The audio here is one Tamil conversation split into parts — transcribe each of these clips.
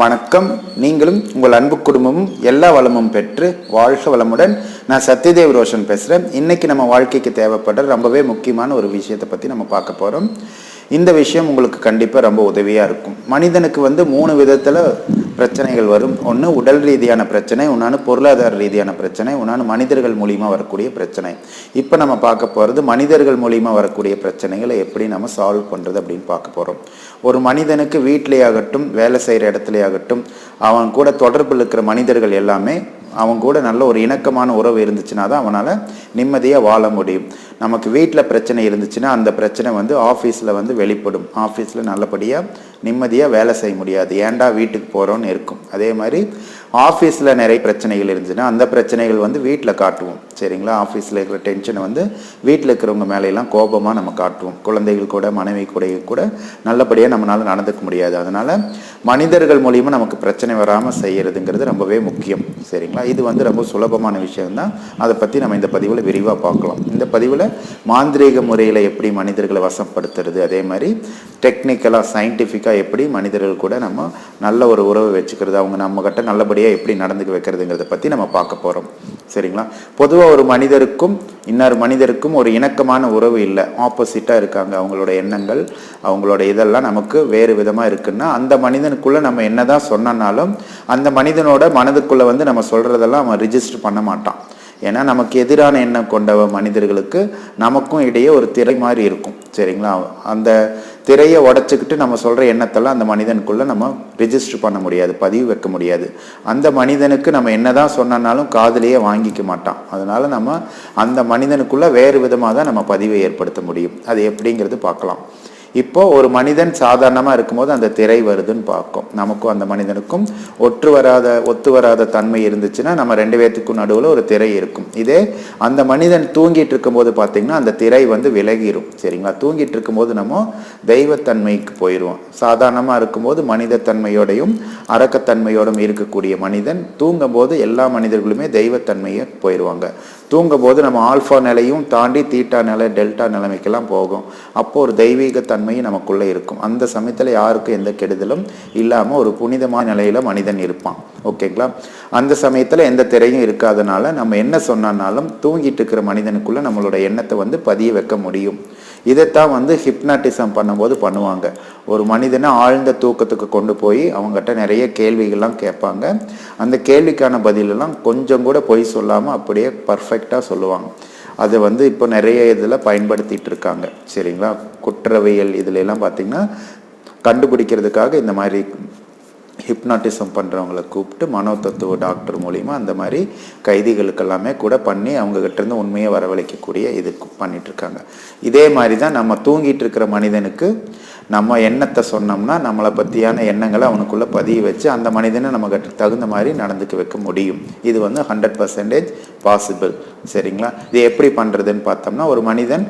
வணக்கம். நீங்களும் உங்கள் அன்பு குடும்பமும் எல்லா வளமும் பெற்று வாழ்க வளமுடன். நான் சத்யதேவ் ரோஷன் பேசுகிறேன் இன்றைக்கி நம்ம வாழ்க்கைக்கு தேவைப்படுற ரொம்பவே முக்கியமான ஒரு விஷயத்தை பற்றி நம்ம பார்க்க போகிறோம் இந்த விஷயம் உங்களுக்கு கண்டிப்பாக ரொம்ப உதவியாக இருக்கும். மனிதனுக்கு வந்து மூணு விதத்தில் பிரச்சனைகள் வரும். ஒன்று உடல் ரீதியான பிரச்சனை ஒன்றானு பொருளாதார ரீதியான பிரச்சனை ஒன்றானு மனிதர்கள் மூலியமாக வரக்கூடிய பிரச்சனை. இப்போ நம்ம பார்க்க போகிறது மனிதர்கள் மூலியமாக வரக்கூடிய பிரச்சனைகளை எப்படி நம்ம சால்வ் பண்ணுறது அப்படின்னு பார்க்க போகிறோம் ஒரு மனிதனுக்கு வீட்டிலேயாகட்டும் வேலை செய்கிற இடத்துலையாகட்டும் அவன் கூட தொடர்பில் இருக்கிற மனிதர்கள் எல்லாமே அவன் கூட நல்ல ஒரு இணக்கமான உறவு இருந்துச்சுன்னா தான் அவனால் நிம்மதியாக வாழ முடியும். நமக்கு வீட்டில் பிரச்சனை இருந்துச்சுன்னா அந்த பிரச்சனை வந்து ஆஃபீஸில் வந்து வெளிப்படும். ஆஃபீஸில் நல்லபடியாக நிம்மதியாக வேலை செய்ய முடியாது. ஏன்டா வீட்டுக்கு போகிறோன்னு இருக்கும். அதே மாதிரி ஆஃபீஸில் நிறைய பிரச்சனைகள் இருந்துச்சுன்னா அந்த பிரச்சனைகள் வந்து வீட்டில் காட்டுவோம். சரிங்களா? ஆஃபீஸில் இருக்கிற டென்ஷனை வந்து வீட்டில் இருக்கிறவங்க மேலையெல்லாம் கோபமாக நம்ம காட்டுவோம். குழந்தைகள் கூட மனைவி கூட கூட நல்லபடியாக நம்மளால் நடந்துக்க முடியாது. அதனால் மனிதர்கள் மூலியமாக நமக்கு பிரச்சனை வராமல் செய்கிறதுங்கிறது ரொம்பவே முக்கியம். சரிங்களா? இது வந்து ரொம்ப சுலபமான விஷயம்தான். அதை பற்றி நம்ம இந்த பதிவில் விரிவாக பார்க்கலாம். இந்த பதிவில் மாந்திரீக முறையில் எப்படி மனிதர்களை வசப்படுத்துறது அதே மாதிரி டெக்னிக்கலாக சயின்டிஃபிக்காக எப்படி மனிதர்கள் கூட நம்ம நல்ல ஒரு உறவை வச்சுக்கிறது அவங்க நம்மக்கிட்ட நல்லபடியாக எப்படி நடந்துக்க வைக்கிறதுங்கிறத பற்றி நம்ம பார்க்க போகிறோம் சரிங்களா? பொதுவாக ஒரு மனிதருக்கும் இன்னொரு மனிதருக்கும் ஒரு இணக்கமான உறவு இல்லை. ஆப்போசிட்டாக இருக்காங்க. அவங்களோட எண்ணங்கள் அவங்களோட இதெல்லாம் நமக்கு வேறு விதமாக இருக்குன்னா அந்த மனிதனுக்குள்ளே நம்ம என்ன தான் சொன்னனாலும் அந்த மனிதனோட மனதுக்குள்ளே வந்து நம்ம சொல்கிறதெல்லாம் அவன் ரிஜிஸ்டர் பண்ண மாட்டான். ஏன்னா நமக்கு எதிரான எண்ணம் கொண்ட மனிதர்களுக்கு நமக்கும் இடையே ஒரு திரை மாதிரி இருக்கும். சரிங்களா? அந்த திரையை உடச்சிக்கிட்டு நம்ம சொல்கிற எண்ணத்தெல்லாம் அந்த மனிதனுக்குள்ளே நம்ம ரிஜிஸ்டர் பண்ண முடியாது பதிவு வைக்க முடியாது. அந்த மனிதனுக்கு நம்ம என்னதான் சொன்னாலும் காதுலேயே வாங்கிக்க மாட்டான். அதனால் நம்ம அந்த மனிதனுக்குள்ளே வேறு விதமாக தான் நம்ம பதிவை ஏற்படுத்த முடியும். அது எப்படிங்கிறது பார்க்கலாம். இப்போ ஒரு மனிதன் சாதாரணமாக இருக்கும்போது அந்த திரை வருதுன்னு பார்க்கும். நமக்கும் அந்த மனிதனுக்கும் ஒற்று வராத ஒத்து வராத தன்மை இருந்துச்சுன்னா நம்ம ரெண்டு பேர்த்துக்கும் நடுவில் ஒரு திரை இருக்கும். இதே அந்த மனிதன் தூங்கிட்டு இருக்கும்போது பார்த்தீங்கன்னா அந்த திரை வந்து விலகிடும் சரிங்களா? தூங்கிட்டு இருக்கும்போது நம்ம தெய்வத்தன்மைக்கு போயிடுவோம் சாதாரணமாக இருக்கும்போது மனிதத்தன்மையோடையும் அரக்கத்தன்மையோடும் இருக்கக்கூடிய மனிதன் தூங்கும்போது எல்லா மனிதர்களுமே தெய்வத்தன்மையை போயிடுவாங்க தூங்கும் போது நம்ம ஆல்ஃபா நிலையும் தாண்டி தீட்டா நிலை டெல்டா நிலைமைக்கெல்லாம் போகும். அப்போ ஒரு தெய்வீக தன்மையும் நமக்குள்ளே இருக்கும். அந்த சமயத்தில் யாருக்கும் எந்த கெடுதலும் இல்லாமல் ஒரு புனிதமான நிலையில் மனிதன் இருப்பான். ஓகேங்களா? அந்த சமயத்தில் எந்த திரையும் இருக்காதனால நம்ம என்ன சொன்னாலும் தூங்கிட்டு இருக்கிற மனிதனுக்குள்ளே நம்மளோட எண்ணத்தை வந்து பதிய வைக்க முடியும். இதைத்தான் வந்து ஹிப்னாட்டிசம் பண்ணும்போது பண்ணுவாங்க. ஒரு மனிதனை ஆழ்ந்த தூக்கத்துக்கு கொண்டு போய் அவங்ககிட்ட நிறைய கேள்விகள்லாம் கேட்பாங்க. அந்த கேள்விக்கான பதிலெல்லாம் கொஞ்சம் கூட பொய் சொல்லாமல் அப்படியே பர்ஃபெக்டாக சொல்லுவாங்க. அதை வந்து இப்போ நிறைய இதில் பயன்படுத்திட்டு இருக்காங்க. சரிங்களா? குற்றவியல் இதுல பார்த்திங்கன்னா பார்த்தீங்கன்னா கண்டுபிடிக்கிறதுக்காக இந்த மாதிரி ஹிப்னாட்டிசம் பண்ணுறவங்கள கூப்பிட்டு மனோ தத்துவ டாக்டர் மூலிமா அந்த மாதிரி கைதிகளுக்கு எல்லாமே கூட பண்ணி அவங்ககிட்டருந்து உண்மையை வரவழைக்கக்கூடிய இது பண்ணிகிட்ருக்காங்க இதே மாதிரி தான் நம்ம தூங்கிட்டு இருக்கிற மனிதனுக்கு நம்ம எண்ணத்தை சொன்னோம்னா நம்மளை பற்றியான எண்ணங்களை அவனுக்குள்ளே பதிய வச்சு அந்த மனிதனை நமக்கு தகுந்த மாதிரி நடந்துக்க வைக்க முடியும். இது வந்து ஹண்ட்ரட் பர்சன்டேஜ் பாசிபிள் சரிங்களா? இது எப்படி பண்ணுறதுன்னு பார்த்தோம்னா ஒரு மனிதன்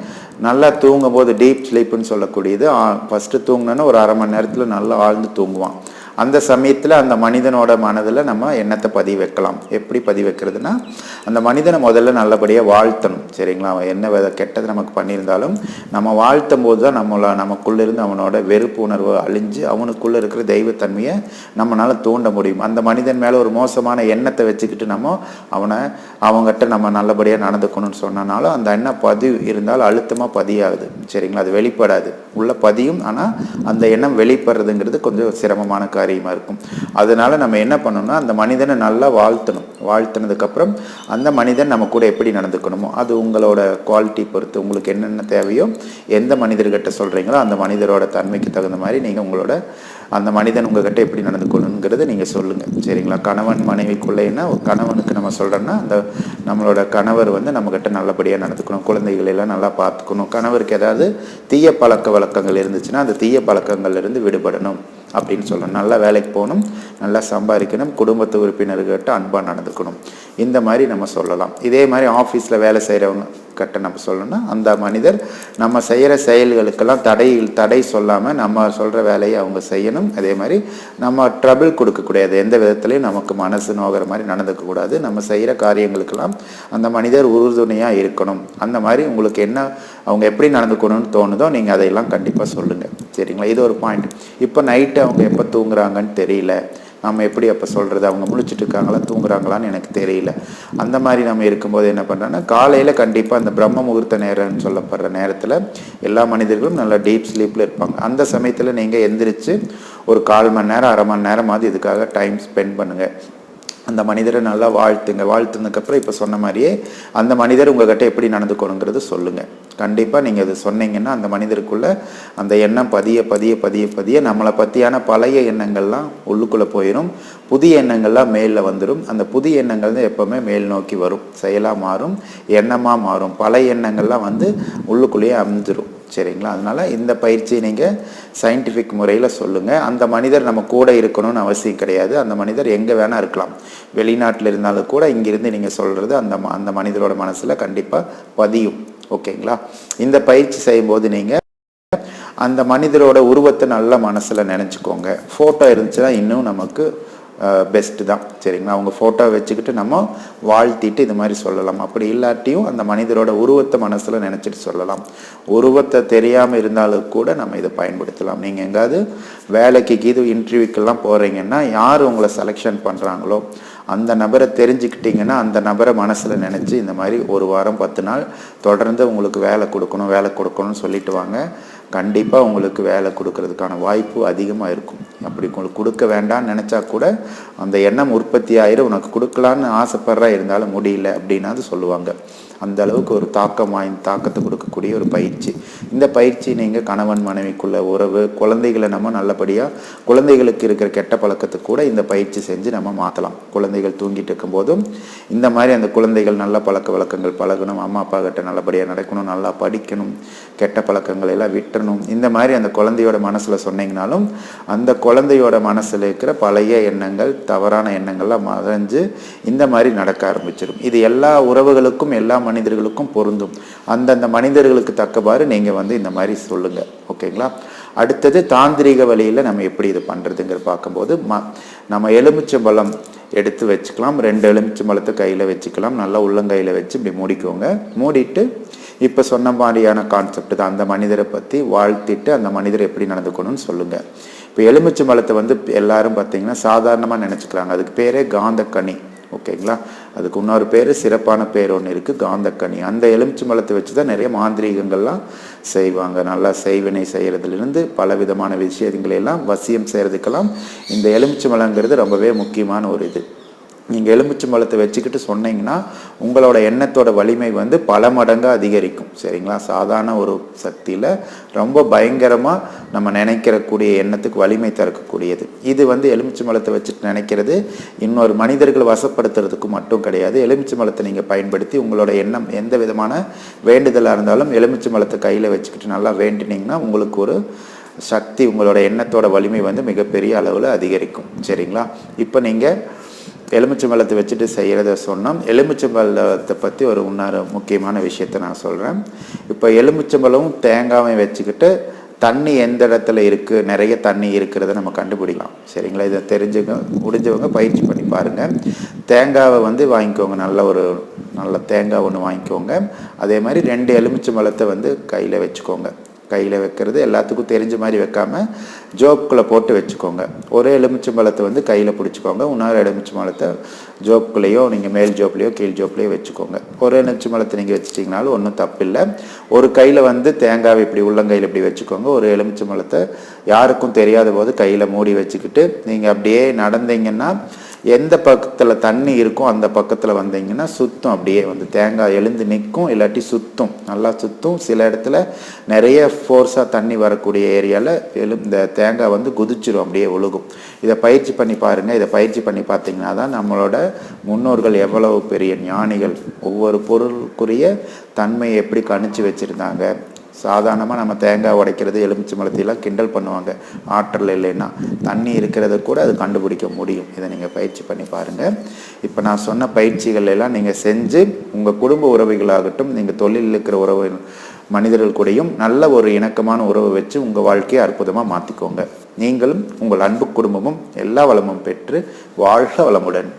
நல்லா தூங்கும் போது டீப் ஸ்லீப்புன்னு சொல்லக்கூடியது ஃபஸ்ட்டு தூங்கினோன்னா ஒரு அரை மணி நேரத்தில் நல்லா ஆழ்ந்து தூங்குவான். அந்த சமயத்தில் அந்த மனிதனோட மனதில் நம்ம எண்ணத்தை பதிவு வைக்கலாம் எப்படி பதிவு வைக்கிறதுனா அந்த மனிதனை முதல்ல நல்லபடியாக வாழ்த்தணும். சரிங்களா? அவன் என்ன வித கெட்டது நமக்கு பண்ணியிருந்தாலும் நம்ம வாழ்த்தும் போது தான் நம்மளை நமக்குள்ளே இருந்து அவனோட வெறுப்பு உணர்வு அழிஞ்சு அவனுக்குள்ளே இருக்கிற தெய்வத்தன்மையை நம்மளால் தூண்ட முடியும். அந்த மனிதன் மேலே ஒரு மோசமான எண்ணத்தை வச்சுக்கிட்டு நம்ம அவனை அவங்ககிட்ட நம்ம நல்லபடியாக நடந்துக்கணும்னு சொன்னனாலும் அந்த எண்ணம் பதிவு இருந்தாலும் அழுத்தமாக பதியாகுது சரிங்களா? அது வெளிப்படாது. உள்ள பதியும் ஆனால் அந்த எண்ணம் வெளிப்படுறதுங்கிறது கொஞ்சம் சிரமமான காரியமாக இருக்கும். அதனால நம்ம என்ன பண்ணணும்னா அந்த மனிதனை நல்லா வாழ்த்தணும். வாழ்த்தினதுக்கப்புறம் அந்த மனிதன் நம்ம கூட எப்படி நடந்துக்கணுமோ அது உங்களோட குவாலிட்டி பொறுத்து உங்களுக்கு என்னென்ன தேவையோ எந்த மனிதர்கிட்ட சொல்கிறீங்களோ அந்த மனிதரோட தன்மைக்கு தகுந்த மாதிரி நீங்கள் உங்களோட அந்த மனிதன் உங்ககிட்ட எப்படி நடந்துக்கணுங்கிறத நீங்கள் சொல்லுங்கள் சரிங்களா? கணவன் மனைவிக்குள்ளேன்னா கணவனுக்கு நம்ம சொல்கிறோன்னா அந்த நம்மளோட கணவர் வந்து நம்மக்கிட்ட நல்லபடியாக நடந்துக்கணும். குழந்தைகளை எல்லாம் நல்லா பார்த்துக்கணும். கணவருக்கு ஏதாவது தீய பழக்க வழக்கங்கள் இருந்துச்சுன்னா அந்த தீய பழக்கங்கள்லேருந்து விடுபடணும். அப்படின்னு சொல்லணும். நல்லா வேலைக்கு போகணும் நல்லா சம்பாதிக்கணும் குடும்பத்து உறுப்பினர்கிட்ட அன்பாக நடந்துக்கணும். இந்த மாதிரி நம்ம சொல்லலாம். இதே மாதிரி ஆஃபீஸில் வேலை செய்கிறவங்க கிட்ட நம்ம சொல்லணும்னா அந்த மனிதர் நம்ம செய்கிற செயல்களுக்கெல்லாம் தடை தடை சொல்லாமல் நம்ம சொல்கிற வேலையை அவங்க செய்யணும். அதே மாதிரி நம்ம ட்ரபிள் கொடுக்கக்கூடாது. எந்த விதத்துலையும் நமக்கு மனசு நோகிற மாதிரி நடந்துக்கக்கூடாது நம்ம செய்கிற காரியங்களுக்கெல்லாம் அந்த மனிதர் உறுதுணையாக இருக்கணும். அந்த மாதிரி உங்களுக்கு என்ன அவங்க எப்படி நடந்துக்கணும்னு தோணுதோ நீங்கள் அதையெல்லாம் கண்டிப்பாக சொல்லுங்கள் சரிங்களா? இது ஒரு பாயிண்ட் இப்போ நைட்டு அவங்க எப்போ தூங்குறாங்கன்னு தெரியல. நம்ம எப்படி அப்போ சொல்கிறது அவங்க முழிச்சிட்டு இருக்காங்களா? தூங்குறாங்களான்னு எனக்கு தெரியல. அந்த மாதிரி நம்ம இருக்கும்போது என்ன பண்ணுறோன்னா காலையில் கண்டிப்பாக அந்த பிரம்ம முகூர்த்த நேரம்னு சொல்லப்படுற நேரத்தில் எல்லா மனிதர்களும் நல்லா டீப் ஸ்லீப்பில் இருப்பாங்க. அந்த சமயத்தில் நீங்கள் எந்திரிச்சு ஒரு கால் மணி நேரம் அரை மணி நேரமாவது இதுக்காக டைம் ஸ்பெண்ட் பண்ணுங்கள் அந்த மனிதரை நல்லா வாழ்த்துங்க. வாழ்த்துனதுக்கப்புறம் இப்போ சொன்ன மாதிரியே அந்த மனிதர் உங்ககிட்ட எப்படி நடந்துக்கணுங்கிறது சொல்லுங்கள் கண்டிப்பாக நீங்கள் அது சொன்னீங்கன்னா அந்த மனிதருக்குள்ளே அந்த எண்ணம் பதிய பதிய பதிய பதிய நம்மளை பற்றியான பழைய எண்ணங்கள்லாம் உள்ளுக்குள்ளே போயிடும் புதிய எண்ணங்கள்லாம் மேலில் வந்துடும் அந்த புதிய எண்ணங்கள் தான் எப்போவுமே மேல் நோக்கி வரும். செயலாக மாறும். எண்ணமாக மாறும். பழைய எண்ணங்கள்லாம் வந்து உள்ளுக்குள்ளேயே அமைஞ்சிரும் சரிங்களா? அதனால் இந்த பயிற்சியை நீங்கள் சயின்டிஃபிக் முறையில் சொல்லுங்கள் அந்த மனிதர் நம்ம கூட இருக்கணும்னு அவசியம் கிடையாது. அந்த மனிதர் எங்கே வேணால் இருக்கலாம். வெளிநாட்டில் இருந்தாலும் கூட இங்கிருந்து நீங்கள் சொல்கிறது அந்த ம- அந்த மனிதரோட மனசில் கண்டிப்பாக பதியும். ஓகேங்களா? இந்த பயிற்சி செய்யும்போது நீங்கள் அந்த மனிதரோட உருவத்தை நல்ல மனசில் நினச்சிக்கோங்க. ஃபோட்டோ இருந்துச்சுன்னா இன்னும் நமக்கு பெஸ்ட்டு தான். சரிங்களா? அவங்க ஃபோட்டோ வச்சுக்கிட்டு நம்ம வாழ்த்திட்டு இது மாதிரி சொல்லலாம். அப்படி இல்லாட்டியும் அந்த மனிதரோட உருவத்தை மனசில் நினச்சிட்டு சொல்லலாம். உருவத்தை தெரியாமல் இருந்தாலும் கூட நம்ம இதை பயன்படுத்தலாம். நீங்கள் எங்காவது வேலைக்கு கீது இன்டர்வியூக்கெல்லாம் போகிறீங்கன்னா யார் உங்களை செலெக்ஷன் பண்ணுறாங்களோ அந்த நபரை தெரிஞ்சுக்கிட்டிங்கன்னா அந்த நபரை மனசில் நினச்சி இந்த மாதிரி ஒரு வாரம் பத்து நாள் தொடர்ந்து உங்களுக்கு வேலை கொடுக்கணும் வேலை கொடுக்கணும்னு சொல்லிட்டு வாங்க. கண்டிப்பாக உங்களுக்கு வேலை கொடுக்கறதுக்கான வாய்ப்பு அதிகமாக இருக்கும். அப்படி உங்களுக்கு கொடுக்க வேண்டாம்னு நினச்சா கூட அந்த எண்ணம் உற்பத்தி ஆயிரும். உனக்கு கொடுக்கலான்னு ஆசைப்படுறா இருந்தாலும் முடியல அப்படின்னாது சொல்லுவாங்க. அந்த அளவுக்கு ஒரு தாக்கம் வாய்ந்த தாக்கத்தை கொடுக்கக்கூடிய ஒரு பயிற்சி. இந்த பயிற்சி நீங்கள் கணவன் மனைவிக்குள்ள உறவு குழந்தைகளை நம்ம நல்லபடியாக குழந்தைகளுக்கு இருக்கிற கெட்ட பழக்கத்தை கூட இந்த பயிற்சி செஞ்சு நம்ம மாற்றலாம் குழந்தைகள் தூங்கிட்டு இருக்கும்போதும் இந்த மாதிரி அந்த குழந்தைகள் நல்ல பழக்க வழக்கங்கள் பழகணும் அம்மா அப்பா கிட்ட நல்லபடியாக நடக்கணும் நல்லா படிக்கணும் கெட்ட பழக்கங்களை எல்லாம் விட்டுறணும் இந்த மாதிரி அந்த குழந்தையோட மனசில் சொன்னீங்கனாலும் அந்த குழந்தையோட மனசில் இருக்கிற பழைய எண்ணங்கள் தவறான எண்ணங்கள்லாம் மறைஞ்சு இந்த மாதிரி நடக்க ஆரம்பிச்சிடும் இது எல்லா உறவுகளுக்கும் எல்லா மனிதர்களுக்கும் பொருந்தும். அந்தந்த மனிதர்களுக்கு தக்கவாறு நீங்கள் வந்து இந்த மாதிரி சொல்லுங்கள் ஓகேங்களா? அடுத்தது தாந்திரிக வழியில் நம்ம எப்படி இது பண்ணுறதுங்கிற பார்க்கும்போது ம நம்ம எலுமிச்சம்பழம் எடுத்து வச்சுக்கலாம். ரெண்டு எலுமிச்சம்பழத்தை கையில் வச்சுக்கலாம். நல்லா உள்ளங்கையில் வச்சு இப்படி மூடிக்கோங்க. மூடிட்டு இப்போ சொன்ன மாதிரியான கான்செப்ட் தான். அந்த மனிதரை பற்றி வாழ்த்திட்டு அந்த மனிதர் எப்படி நடந்துக்கணும்னு சொல்லுங்கள் இப்போ எலுமிச்சம்பழத்தை வந்து எல்லாரும் பார்த்தீங்கன்னா சாதாரணமாக நினச்சிக்கிறாங்க. அதுக்கு பேரே காந்தக்கனி. ஓகேங்களா? அதுக்கு இன்னொரு பேர் சிறப்பான பேர் ஒன்று இருக்குது காந்தக்கனி. அந்த எலுமிச்சம்பழத்தை வச்சு தான் நிறைய மாந்திரீகங்கள்லாம் செய்வாங்க. நல்லா செய்வினை செய்கிறதுலேருந்து பல விதமான விஷயங்களை எல்லாம் வசியம் செய்கிறதுக்கெல்லாம் இந்த எலுமிச்சம்பழங்கிறது ரொம்பவே முக்கியமான ஒரு இது. நீங்கள் எலுமிச்சம்பழத்தை வச்சுக்கிட்டு சொன்னீங்கன்னா உங்களோட எண்ணத்தோட வலிமை வந்து பல மடங்கு அதிகரிக்கும். சரிங்களா? சாதாரண ஒரு சக்தியில் ரொம்ப பயங்கரமாக நம்ம நினைக்கிறக்கூடிய எண்ணத்துக்கு வலிமை தரக்கூடியது. இது வந்து எலுமிச்சம்பழத்தை வச்சுட்டு நினைக்கிறது இன்னொரு மனிதர்களை வசப்படுத்துறதுக்கு மட்டும் கிடையாது. எலுமிச்சம்பழத்தை நீங்கள் பயன்படுத்தி உங்களோட எண்ணம் எந்த விதமான வேண்டுதலாக இருந்தாலும் எலுமிச்சம்பழத்தை கையில் வச்சுக்கிட்டு நல்லா வேண்டினீங்கன்னா உங்களுக்கு ஒரு சக்தி உங்களோட எண்ணத்தோட வலிமை வந்து மிகப்பெரிய அளவில் அதிகரிக்கும். சரிங்களா? இப்போ நீங்கள் எலுமிச்சம்பழத்தை வச்சுட்டு செய்கிறத சொன்னோம். எலுமிச்சம்பழத்தை பற்றி ஒரு இன்னொரு முக்கியமான விஷயத்தை நான் சொல்கிறேன் இப்போ எலுமிச்சம்பழமும் தேங்காயும் வச்சுக்கிட்டு தண்ணி எந்த இடத்துல இருக்குது நிறைய தண்ணி இருக்கிறத நம்ம கண்டுபிடிக்கலாம். சரிங்களா? இதை தெரிஞ்சுக்க முடிஞ்சவங்க பயிற்சி பண்ணி பாருங்கள் தேங்காவை வந்து வாங்கிக்கோங்க. நல்ல ஒரு நல்ல தேங்காய் ஒன்று வாங்கிக்கோங்க. அதே மாதிரி ரெண்டு எலுமிச்சம்பழத்தை வந்து கையில் வச்சுக்கோங்க. கையில் வைக்கிறது எல்லாத்துக்கும் தெரிஞ்ச மாதிரி வைக்காமல் ஜோப்புக்குள்ளே போட்டு வச்சுக்கோங்க. ஒரே எலுமிச்சம்பழத்தை வந்து கையில் பிடிச்சிக்கோங்க. இன்னொரு எலுமிச்சம்பழத்தை ஜோப்புக்குள்ளேயோ நீங்கள் மேல் ஜோப்லேயோ கீழ் ஜோப்லேயோ வச்சுக்கோங்க. ஒரு எலுமிச்சம்பழத்தை நீங்கள் வச்சிட்டிங்கனாலும் ஒன்றும் தப்பில்லை. ஒரு கையில் வந்து தேங்காவை இப்படி உள்ளங்கையில் இப்படி வச்சுக்கோங்க. ஒரு எலுமிச்சம்பழத்தை யாருக்கும் தெரியாத போது கையில் மூடி வச்சுக்கிட்டு நீங்கள் அப்படியே நடந்தீங்கன்னா எந்த பக்கத்தில் தண்ணி இருக்கோ அந்த பக்கத்தில் வந்தீங்கன்னா சுத்தம் அப்படியே வந்து. தேங்காய் எழுந்து நிற்கும் இல்லாட்டி சுத்தும். நல்லா சுத்தும். சில இடத்துல நிறைய ஃபோர்ஸாக தண்ணி வரக்கூடிய ஏரியாவில் எழு இந்த தேங்காய் வந்து குதிச்சிரும் அப்படியே ஒழுகும். இதை பயிற்சி பண்ணி பாருங்கள் இதை பயிற்சி பண்ணி பார்த்தீங்கன்னா தான் நம்மளோட முன்னோர்கள் எவ்வளவு பெரிய ஞானிகள். ஒவ்வொரு பொருளுக்குரிய தன்மையை எப்படி கணிச்சு வச்சுருந்தாங்க. சாதாரணமாக நம்ம தேங்காய் உடைக்கிறது எலுமிச்சை மலத்தையெல்லாம் கிண்டல் பண்ணுவாங்க. ஆற்றல் இல்லைன்னா தண்ணி இருக்கிறத கூட அது கண்டுபிடிக்க முடியும். இதை நீங்கள் பயிற்சி பண்ணி பாருங்கள் இப்போ நான் சொன்ன பயிற்சிகள் எல்லாம் நீங்கள் செஞ்சு உங்கள் குடும்ப உறவுகளாகட்டும் நீங்கள் தொழிலில் இருக்கிற உறவு மனிதர்கள் கூடயும் நல்ல ஒரு இணக்கமான உறவை வச்சு உங்கள் வாழ்க்கையை அற்புதமாக மாற்றிக்கோங்க நீங்களும் உங்கள் அன்பு குடும்பமும் எல்லா வளமும் பெற்று வாழ்க வளமுடன்.